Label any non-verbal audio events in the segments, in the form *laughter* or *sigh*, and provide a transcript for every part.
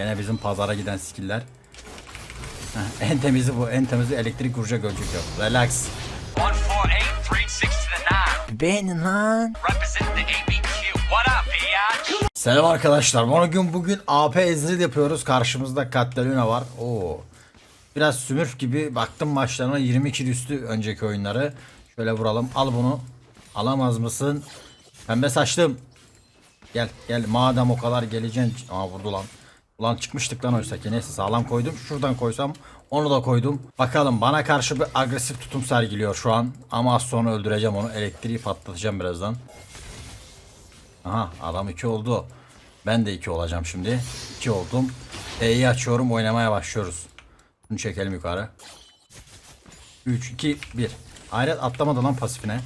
Gene bizim pazara giden skiller. En temizi bu. En temizi elektrik vuracak ölecek yok. Relax. 148, 360 to the 9. Beğenin lan. Selam arkadaşlar. Bugün bugün AP Ezreal yapıyoruz. Karşımızda Katalina var. Oo. Biraz sümürf gibi baktım maçlarına 20 kill üstü önceki oyunları. Şöyle vuralım. Al bunu. Alamaz mısın? Pembe saçlım. Gel gel madem o kadar geleceksin. Aa vurdu lan. Ulan çıkmıştık lan oysa ki neyse sağlam koydum. Şuradan koysam onu da koydum. Bakalım bana karşı bir agresif tutum sergiliyor şu an. Ama az sonra öldüreceğim onu. Elektriği patlatacağım birazdan. Aha adam 2 oldu. Ben de 2 olacağım şimdi. 2 oldum. E'yi açıyorum oynamaya başlıyoruz. Bunu çekelim yukarı. 3, 2, 1. Hayret atlamadı lan pasifine.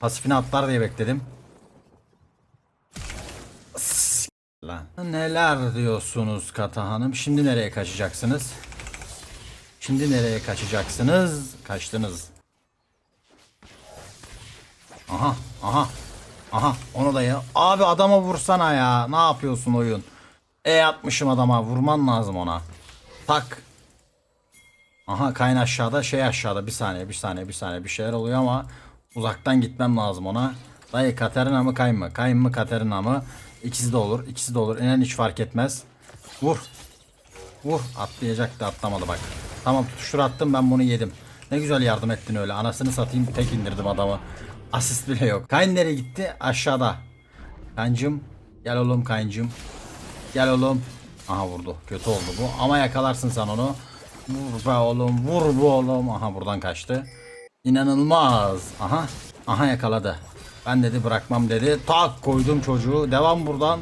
Pasifine atlar diye bekledim. Lan. Neler diyorsunuz Kata Hanım? Şimdi nereye kaçacaksınız? Şimdi nereye kaçacaksınız? Kaçtınız. Aha, aha. Aha, onu da ya. Abi adama vursana ya. Ne yapıyorsun oyun? E atmışım adama. Vurman lazım ona. Tak. Aha kayın aşağıda şey aşağıda bir saniye bir saniye bir saniye bir şeyler oluyor ama uzaktan gitmem lazım ona. Dayı Katerina mı kayın mı? Kayın mı Katerina mı? İkisi de olur ikisi de olur. İnan hiç fark etmez. Vur. Vur atlayacaktı atlamadı bak. Tamam tutuştur attım ben bunu yedim. Ne güzel yardım ettin öyle. Anasını satayım tek indirdim adamı. Asist bile yok. Kayn nereye gitti? Aşağıda. Kancım. Gel oğlum Kancım. Gel oğlum. Aha vurdu. Kötü oldu bu. Ama yakalarsın sen onu. Vur be oğlum. Vur bu oğlum. Aha buradan kaçtı. İnanılmaz. Aha. Aha yakaladı. Ben dedi bırakmam dedi. Tak koydum çocuğu. Devam buradan.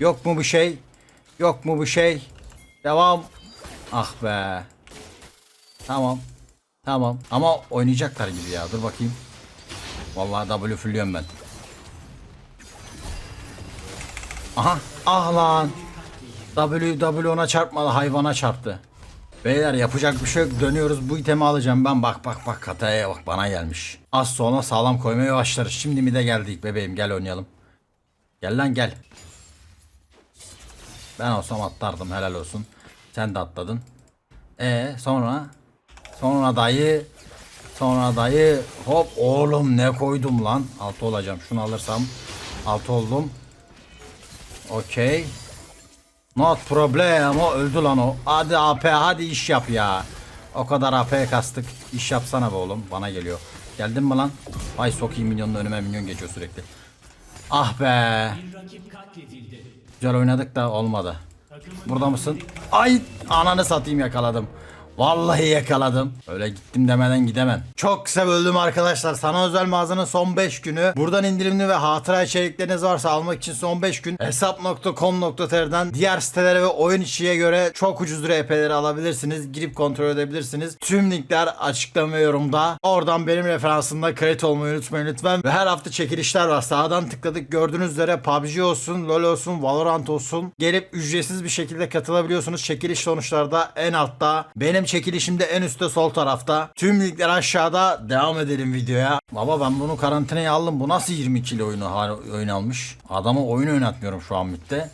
Yok mu bir şey? Yok mu bir şey? Devam. Ah be. Tamam. Tamam. Ama oynayacaklar gibi ya. Dur bakayım. Vallahi W fulluyorum ben. Aha. Ah lan. W W ona çarpmadı. Hayvana çarptı. Beyler yapacak bir şey yok. Dönüyoruz. Bu itemi alacağım ben. Bak bak bak. Kataya bak bana gelmiş. Az sonra sağlam koymaya başlarız. Şimdi mi de geldik bebeğim. Gel oynayalım. Gel lan gel. Ben olsam atlardım. Helal olsun. Sen de atladın. E sonra? Sonra dayı. Sonra dayı. Hop oğlum ne koydum lan. Altı olacağım. Şunu alırsam. Altı oldum. Okey. Not problem. O öldü lan o. Hadi AP hadi iş yap ya. O kadar AP kastık. İş yapsana be oğlum. Bana geliyor. Geldin mi lan? Ay sokayım milyonun önüme milyon geçiyor sürekli. Ah be. Güzel oynadık da olmadı. Burada mısın? Ay ananı satayım yakaladım. Vallahi yakaladım. Öyle gittim demeden gidemem. Çok kısa böldüm arkadaşlar. Sana özel mağazanın son 5 günü. Buradan indirimli ve hatıra içerikleriniz varsa almak için son 5 gün hesap.com.tr'den diğer sitelere ve oyun içiye göre çok ucuz RP'leri alabilirsiniz. Girip kontrol edebilirsiniz. Tüm linkler açıklama ve yorumda. Oradan benim referansımda kayıt olmayı unutmayın lütfen. Ve her hafta çekilişler var. Sağdan tıkladık. Gördüğünüz üzere PUBG olsun, LoL olsun, Valorant olsun. Gelip ücretsiz bir şekilde katılabiliyorsunuz. Çekiliş sonuçlarda en altta. Benim çekilişim de en üstte sol tarafta. Tüm linkler aşağıda. Devam edelim videoya. Baba ben bunu karantinaya aldım. Bu nasıl 20 kilo oyunu hal- oyun almış? Adamı oyun oynatmıyorum şu an midde.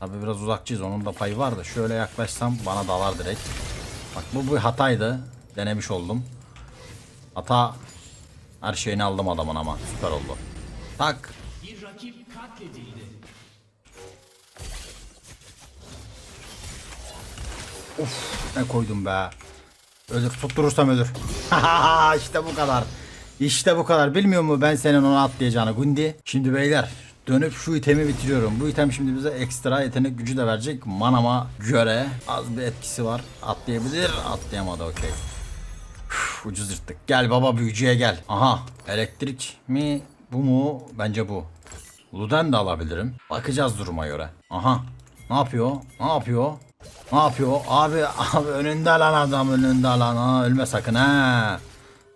Tabi biraz uzakçıyız. Onun da payı var da. Şöyle yaklaşsam bana dalar direkt. Bak bu bir hataydı. Denemiş oldum. Hata her şeyini aldım adamın ama süper oldu. Tak. Uf ne koydum be. Ölür tutturursam ölür. *laughs* işte bu kadar. İşte bu kadar. Bilmiyor mu ben senin onu atlayacağını Gundi? Şimdi beyler dönüp şu itemi bitiriyorum. Bu item şimdi bize ekstra yetenek gücü de verecek. Manama göre az bir etkisi var. Atlayabilir. Atlayamadı okey. Ucuz yırttık. Gel baba büyücüye gel. Aha elektrik mi? Bu mu? Bence bu. Luden de alabilirim. Bakacağız duruma göre. Aha. Ne yapıyor? Ne yapıyor? Ne yapıyor? Abi abi önünde lan adam önünde lan. Ha, ölme sakın ha.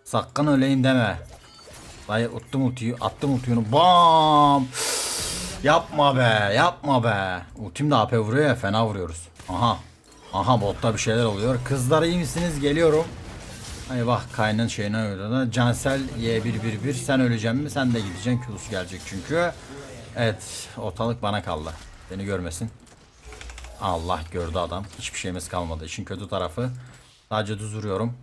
Sakın öleyim deme. Dayı uttum ultiyi attım ultiyonu. Bam. Yapma be yapma be. Ultim de AP vuruyor ya fena vuruyoruz. Aha. Aha botta bir şeyler oluyor. Kızlar iyi misiniz? Geliyorum. Ay bak kaynın şeyine öyle da Cansel Y111 sen öleceksin mi? Sen de gideceksin. Q'su gelecek çünkü. Evet ortalık bana kaldı. Beni görmesin. Allah gördü adam. Hiçbir şeyimiz kalmadı. İşin kötü tarafı. Sadece düz vuruyorum.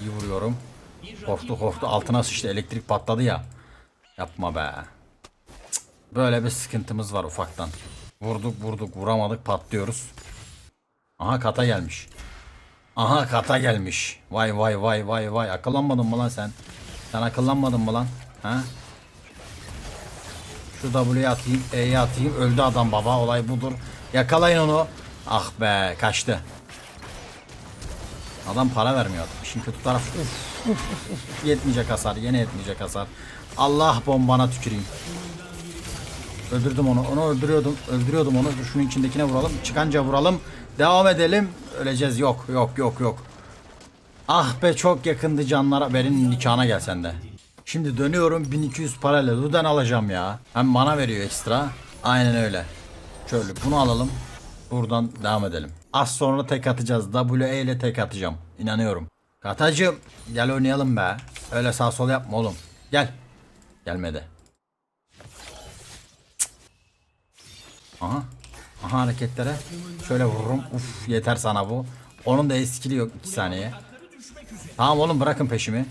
İyi vuruyorum. Korktu korktu. Altına sıçtı. Elektrik patladı ya. Yapma be. Böyle bir sıkıntımız var ufaktan. Vurduk vurduk vuramadık patlıyoruz. Aha kata gelmiş. Aha kata gelmiş. Vay vay vay vay vay. Akıllanmadın mı lan sen? Sen akıllanmadın mı lan? Ha? Şu W'ye atayım, E'ye atayım. Öldü adam baba. Olay budur. Yakalayın onu. Ah be kaçtı. Adam para vermiyor. İşin kötü tarafı. Uf, uf, uf. Yetmeyecek hasar. Yine yetmeyecek hasar. Allah bombana tüküreyim. Öldürdüm onu. Onu öldürüyordum. Öldürüyordum onu. Şunun içindekine vuralım. Çıkanca vuralım. Devam edelim. Öleceğiz. Yok yok yok yok. Ah be çok yakındı canlara. Benim nikahına gel sen de. Şimdi dönüyorum 1200 parayla Luden alacağım ya. Hem mana veriyor ekstra. Aynen öyle. Şöyle bunu alalım. Buradan devam edelim. Az sonra tek atacağız. WE ile tek atacağım. İnanıyorum. Katacığım gel oynayalım be. Öyle sağ sol yapma oğlum. Gel. Gelmedi. Aha. Aha hareketlere. Şöyle vururum. Uf yeter sana bu. Onun da eskili yok 2 saniye. Tamam oğlum bırakın peşimi.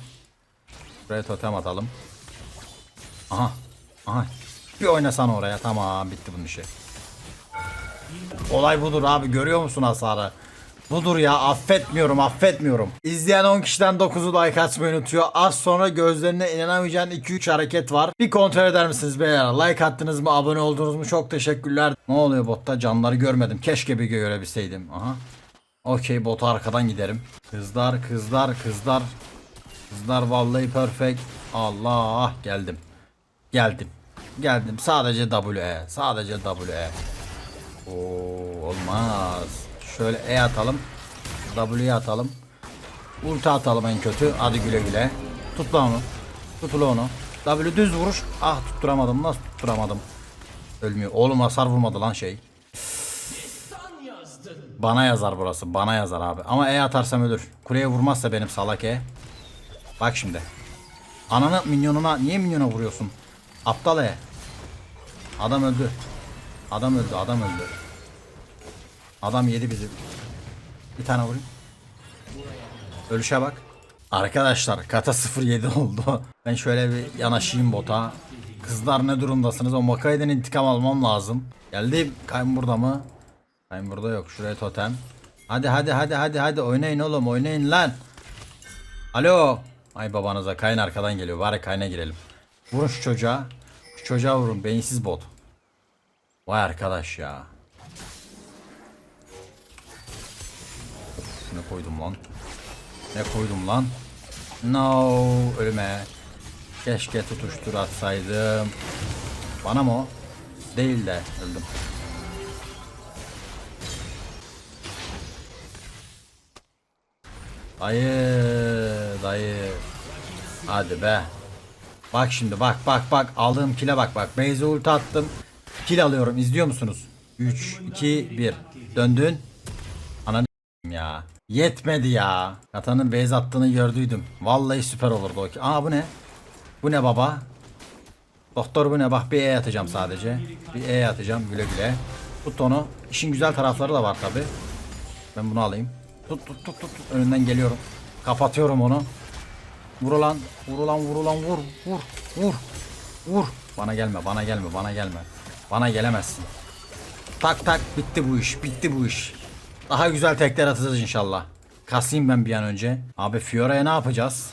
Buraya totem atalım. Aha. Aha. Bir oynasana oraya. Tamam bitti bunun işi. Olay budur abi görüyor musun hasarı? Budur ya affetmiyorum affetmiyorum. İzleyen 10 kişiden 9'u like atmayı unutuyor. Az sonra gözlerine inanamayacağın 2-3 hareket var. Bir kontrol eder misiniz beyler? Like attınız mı abone oldunuz mu çok teşekkürler. Ne oluyor botta canları görmedim. Keşke bir görebilseydim. Aha. Okey bota arkadan giderim. Kızlar kızlar kızlar. Kızlar vallahi perfect. Allah geldim. Geldim. Geldim. Sadece WE. Sadece WE. Oo olmaz. Şöyle E atalım. W'ye atalım. Ulti atalım en kötü. Hadi güle güle. Tut lan onu. Tutul onu. W düz vuruş. Ah tutturamadım. Nasıl tutturamadım? Ölmüyor. Oğlum hasar vurmadı lan şey. Bana yazar burası. Bana yazar abi. Ama E atarsam ölür. Kuleye vurmazsa benim salak E. Bak şimdi. Ananı minyonuna niye minyona vuruyorsun? Aptal E. Adam öldü. Adam öldü. Adam öldü. Adam yedi bizi. Bir tane vurayım. Ölüşe bak. Arkadaşlar kata 07 oldu. Ben şöyle bir yanaşayım bota. Kızlar ne durumdasınız? O Makai'den intikam almam lazım. Geldim. Kaym burada mı? Kaym burada yok. Şuraya totem. Hadi hadi hadi hadi hadi oynayın oğlum oynayın lan. Alo. Ay babanıza kayın arkadan geliyor. Bari kayna girelim. Vurun şu çocuğa. Şu çocuğa vurun. Beyinsiz bot. Vay arkadaş ya. Ne koydum lan? Ne koydum lan? No ölüme. Keşke tutuştur atsaydım. Bana mı o? Değil de öldüm. Dayı, dayı. Hadi be. Bak şimdi bak bak bak aldığım kile bak bak. Beyze ulti attım. Kill alıyorum izliyor musunuz? 3, 2, 1. Döndün. Ananı ya. Yetmedi ya. Katanın base attığını gördüydüm. Vallahi süper olurdu o ki. Aa bu ne? Bu ne baba? Doktor bu ne? Bak bir E atacağım sadece. Bir E atacağım güle güle. Tut onu. İşin güzel tarafları da var tabi. Ben bunu alayım. Tut tut tut. tut. Önünden geliyorum. Kapatıyorum onu. Vur ulan. Vur ulan vur vur. Vur. Vur. Vur. Bana gelme bana gelme bana gelme. Bana gelemezsin. Tak tak bitti bu iş. Bitti bu iş. Daha güzel tekler atacağız inşallah. Kasayım ben bir an önce. Abi Fiora'ya ne yapacağız?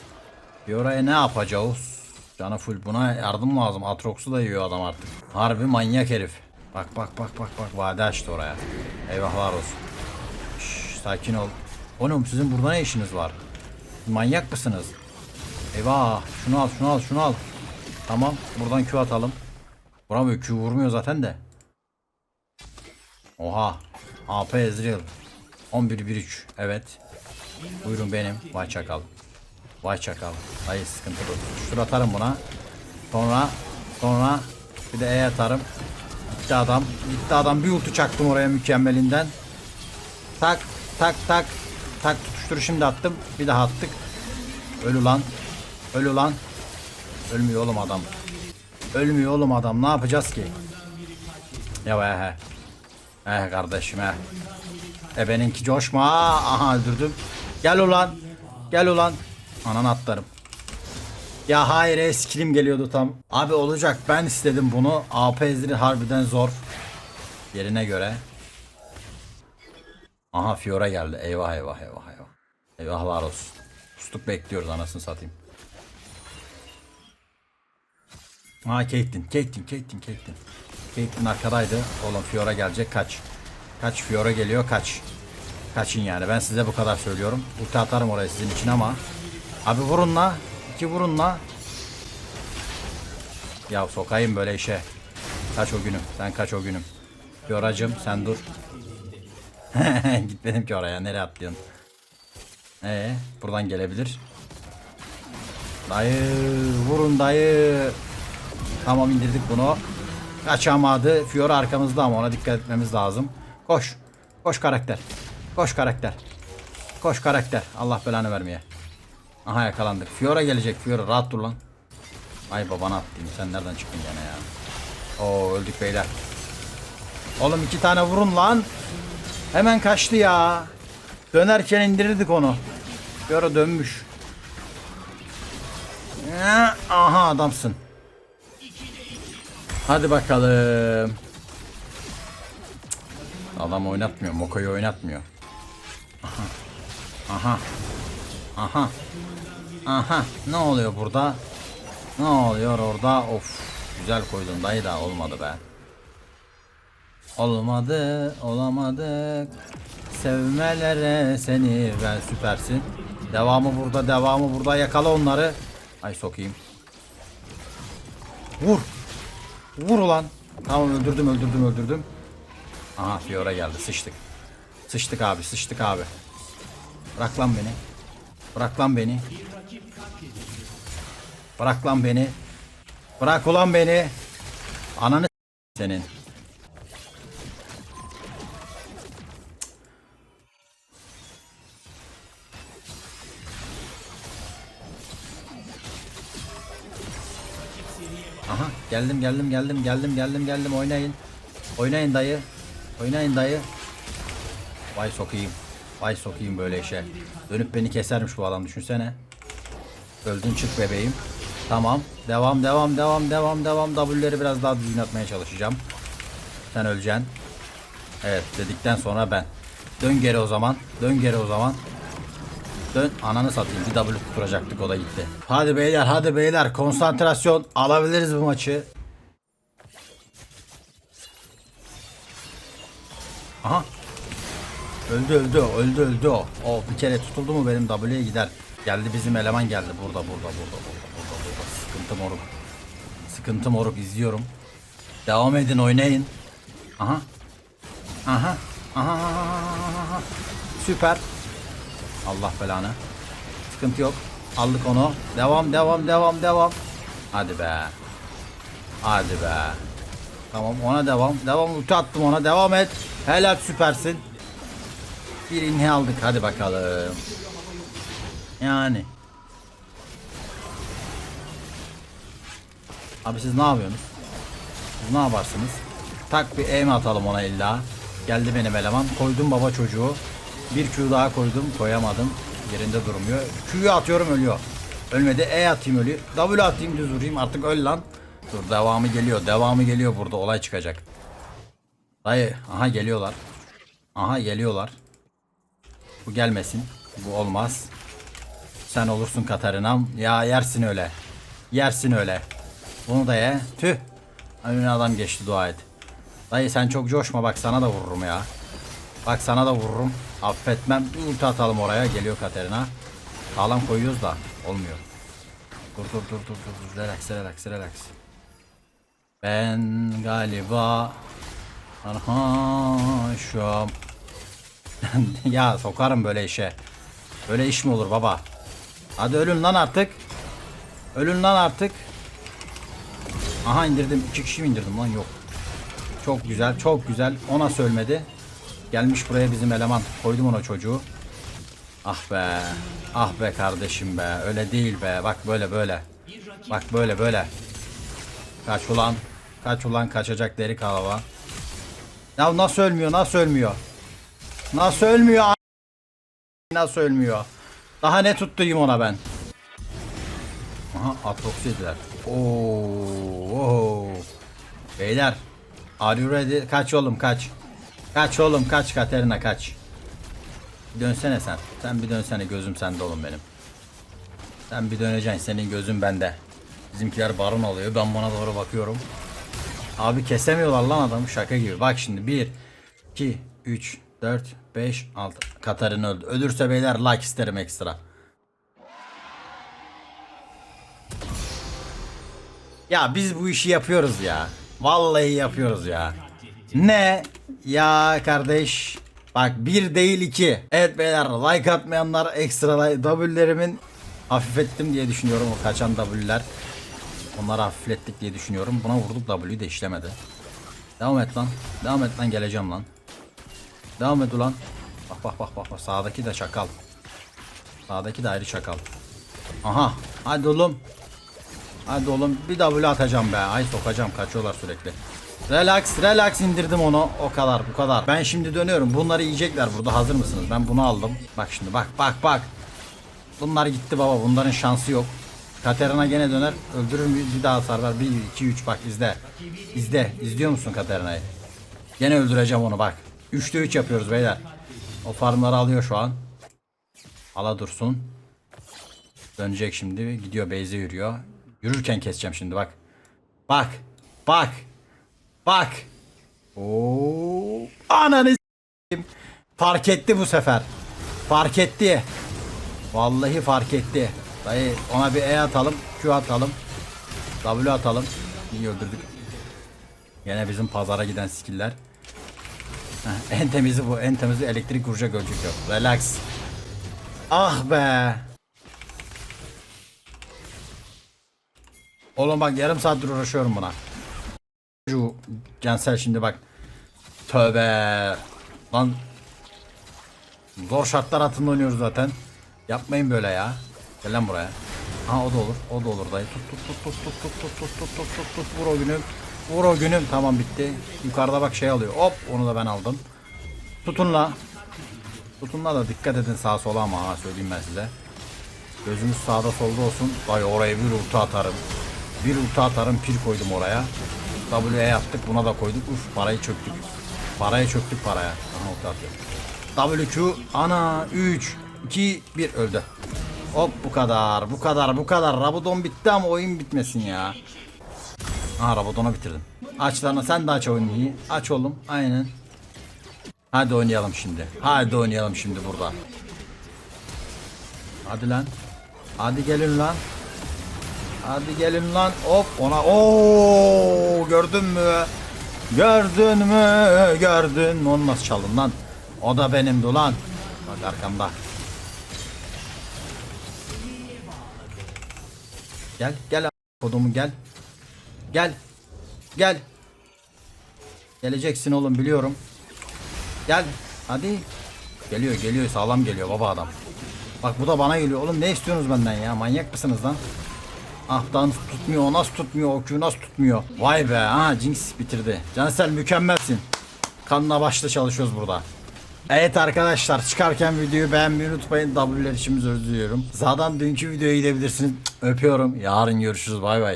Fiora'ya ne yapacağız? Canı full buna yardım lazım. Atrox'u da yiyor adam artık. Harbi manyak herif. Bak bak bak bak bak vade açtı oraya. Eyvahlar olsun. Şş, sakin ol. Oğlum sizin burada ne işiniz var? Manyak mısınız? Eyvah şunu al şunu al şunu al. Tamam buradan Q atalım. Vuramıyor Q vurmuyor zaten de. Oha. AP Ezreal. 11-1-3. Evet. Buyurun benim. Vay çakal. Vay çakal. Hayır sıkıntı bu. Şur atarım buna. Sonra sonra bir de E atarım. Gitti adam. Gitti adam. Bir ulti çaktım oraya mükemmelinden. Tak tak tak. Tak tutuştur şimdi attım. Bir daha attık. Ölü lan. Ölü lan. Ölmüyor oğlum adam. Ölmüyor oğlum adam. Ne yapacağız ki? Ya he he. Eh kardeşim eh. E benimki coşma. Aha öldürdüm. Gel ulan. Gel ulan. Anan atlarım. Ya hayır e, skillim geliyordu tam. Abi olacak ben istedim bunu. AP Ezreal harbiden zor. Yerine göre. Aha Fiora geldi. Eyvah eyvah eyvah eyvah. Eyvahlar olsun. Ustuk bekliyoruz anasını satayım. Aa Caitlyn, Caitlyn, Caitlyn, Caitlyn. Caitlyn arkadaydı. Oğlum Fiora gelecek kaç. Kaç Fiora geliyor kaç. Kaçın yani ben size bu kadar söylüyorum. Ulti atarım oraya sizin için ama. Abi vurun la. İki vurun la. Ya sokayım böyle işe. Kaç o günüm. Sen kaç o günüm. Fioracım sen dur. *laughs* Gitmedim ki oraya. Nereye atlıyorsun? Ee, buradan gelebilir. Dayı vurun dayı. Tamam indirdik bunu. Kaçamadı. Fiora arkamızda ama ona dikkat etmemiz lazım. Koş. Koş karakter. Koş karakter. Koş karakter. Allah belanı vermeye. Aha yakalandık. Fiora gelecek. Fiora rahat dur lan. Ay babana attım. Sen nereden çıktın gene ya? Oo öldük beyler. Oğlum iki tane vurun lan. Hemen kaçtı ya. Dönerken indirirdik onu. Fiora dönmüş. Ya, Aha adamsın. Hadi bakalım. Adam oynatmıyor. Moko'yu oynatmıyor. Aha. Aha. Aha. Aha. Ne oluyor burada? Ne oluyor orada? Of. Güzel koydun dayı da olmadı be. Olmadı, olamadık. Sevmelere seni ben süpersin. Devamı burada, devamı burada. Yakala onları. Ay sokayım. Vur. Vur ulan. Tamam öldürdüm, öldürdüm, öldürdüm. Aha Fiora geldi. Sıçtık. Sıçtık abi, sıçtık abi. Bırak lan beni. Bırak lan beni. Bırak lan beni. Bırak ulan beni. Ananı senin. Aha geldim geldim geldim geldim geldim geldim oynayın. Oynayın dayı. Oynayın dayı. Vay sokayım. Vay sokayım böyle işe. Dönüp beni kesermiş bu adam düşünsene. Öldün çık bebeğim. Tamam. Devam devam devam devam devam. W'leri biraz daha düzgün atmaya çalışacağım. Sen öleceksin. Evet dedikten sonra ben. Dön geri o zaman. Dön geri o zaman. Dön ananı satayım. Bir W tutturacaktık o da gitti. Hadi beyler hadi beyler. Konsantrasyon. Alabiliriz bu maçı. Aha. Öldü öldü öldü öldü o. O bir kere tutuldu mu benim W'ye gider. Geldi bizim eleman geldi. Burada burada burada burada burada burada. Sıkıntı moruk. Sıkıntı moruk izliyorum. Devam edin oynayın. Aha. Aha. Aha. aha. Süper. Allah belanı. Sıkıntı yok. Aldık onu. Devam devam devam devam. Hadi be. Hadi be. Tamam ona devam. Devam ulti attım ona. Devam et. Helal süpersin. Bir inhi aldık. Hadi bakalım. Yani. Abi siz ne yapıyorsunuz? Siz ne yaparsınız? Tak bir aim atalım ona illa. Geldi benim eleman. Koydum baba çocuğu. Bir Q daha koydum. Koyamadım. Yerinde durmuyor. Q'yu atıyorum ölüyor. Ölmedi. E atayım ölüyor. W atayım düz vurayım. Artık öl lan. Dur devamı geliyor. Devamı geliyor burada. Olay çıkacak. Dayı. Aha geliyorlar. Aha geliyorlar. Bu gelmesin. Bu olmaz. Sen olursun Katarinam. Ya yersin öyle. Yersin öyle. Bunu da ye. Tüh. Önüne adam geçti dua et. Dayı sen çok coşma bak sana da vururum ya. Bak sana da vururum. Affetmem. Bir ulti atalım oraya. Geliyor Katerina. Sağlam koyuyoruz da olmuyor. Dur dur dur dur dur. Relax relax relax. Ben galiba Arhaşım. *laughs* ya sokarım böyle işe. Böyle iş mi olur baba? Hadi ölün lan artık. Ölün lan artık. Aha indirdim. İki kişi mi indirdim lan yok. Çok güzel çok güzel. Ona söylemedi. Gelmiş buraya bizim eleman. Koydum ona çocuğu. Ah be. Ah be kardeşim be. Öyle değil be. Bak böyle böyle. Bak böyle böyle. Kaç ulan. Kaç ulan kaçacak deri kalava. Ya nasıl ölmüyor? Nasıl ölmüyor? Nasıl ölmüyor? Nasıl ölmüyor? Daha ne tuttuğum ona ben? Aha Atrox oo. Beyler. Are you ready? Kaç oğlum kaç. Kaç oğlum kaç Katerina kaç. Dönsene sen. Sen bir dönsene gözüm sende oğlum benim. Sen bir döneceksin senin gözün bende. Bizimkiler baron oluyor ben buna doğru bakıyorum. Abi kesemiyorlar lan adamı şaka gibi. Bak şimdi 1, 2, 3, 4, 5, 6. Katarina öldü. Ölürse beyler like isterim ekstra. Ya biz bu işi yapıyoruz ya. Vallahi yapıyoruz ya. Ne? Ya kardeş. Bak bir değil iki. Evet beyler like atmayanlar ekstra like. W'lerimin hafiflettim diye düşünüyorum o kaçan W'ler. Onları hafiflettik diye düşünüyorum. Buna vurduk W de işlemedi. Devam et lan. Devam et lan geleceğim lan. Devam et ulan. Bak bak bak bak. bak. Sağdaki de çakal. Sağdaki de ayrı çakal. Aha. Hadi oğlum. Hadi oğlum bir W atacağım be. Ay sokacağım kaçıyorlar sürekli. Relax relax indirdim onu. O kadar bu kadar. Ben şimdi dönüyorum. Bunları yiyecekler burada. Hazır mısınız? Ben bunu aldım. Bak şimdi bak bak bak. Bunlar gitti baba. Bunların şansı yok. Katerina gene döner. Öldürür mü? Bir daha hasar ver. 1, 2, 3 bak izle. İzle. İzliyor musun Katerina'yı? Gene öldüreceğim onu bak. 3'te 3 yapıyoruz beyler. O farmları alıyor şu an. Ala dursun. Dönecek şimdi. Gidiyor base'e yürüyor. Yürürken keseceğim şimdi bak. Bak. Bak. Bak. Oo. Ananı. Fark etti bu sefer. Fark etti. Vallahi fark etti. Dayı ona bir E atalım. Q atalım. W atalım. İyi öldürdük. Yine bizim pazara giden skiller. Heh, en temizi bu. En temizi elektrik vuracak ölecek yok. Relax. Ah be. Oğlum bak yarım saattir uğraşıyorum buna. Şu Cansel şimdi bak. Tövbe. Lan. Zor şartlar altında oynuyoruz zaten. Yapmayın böyle ya. Gel lan buraya. Ha o da olur. O da olur dayı. Tut tut tut tut tut tut tut tut tut tut tut tut vur o günüm. Vur o günüm. Tamam bitti. Yukarıda bak şey alıyor. Hop onu da ben aldım. Tutun la. Tutun la da dikkat edin sağa sola ama ha söyleyeyim ben size. Gözümüz sağda solda olsun. Vay oraya bir ulti atarım. Bir ulti atarım pil koydum oraya. W'ye yaptık buna da koyduk. Uf parayı çöktük. Parayı çöktük paraya. Aha ulti atıyor. WQ ana 3 2 1 öldü. Hop bu kadar bu kadar bu kadar. Rabadon bitti ama oyun bitmesin ya. Aha Rabadon'u bitirdim. Aç lan sen de aç oyunu. Aç oğlum aynen. Hadi oynayalım şimdi. Hadi oynayalım şimdi burada. Hadi lan. Hadi gelin lan. Hadi gelin lan. Hop ona. Oo gördün mü? Gördün mü? Gördün mü? Onu nasıl çaldın lan? O da benimdi lan. Bak arkamda. Gel gel kodumu gel. Gel. Gel. Geleceksin oğlum biliyorum. Gel. Hadi. Geliyor geliyor sağlam geliyor baba adam. Bak bu da bana geliyor. Oğlum ne istiyorsunuz benden ya? Manyak mısınız lan? Ah dans tutmuyor. O nasıl tutmuyor? O Q nasıl tutmuyor? Vay be. Ha Jinx bitirdi. Cansel mükemmelsin. Kanına başla çalışıyoruz burada. Evet arkadaşlar çıkarken videoyu beğenmeyi unutmayın. W'ler için özür diliyorum. Zaten dünkü videoya gidebilirsiniz. Öpüyorum. Yarın görüşürüz. Bay bay.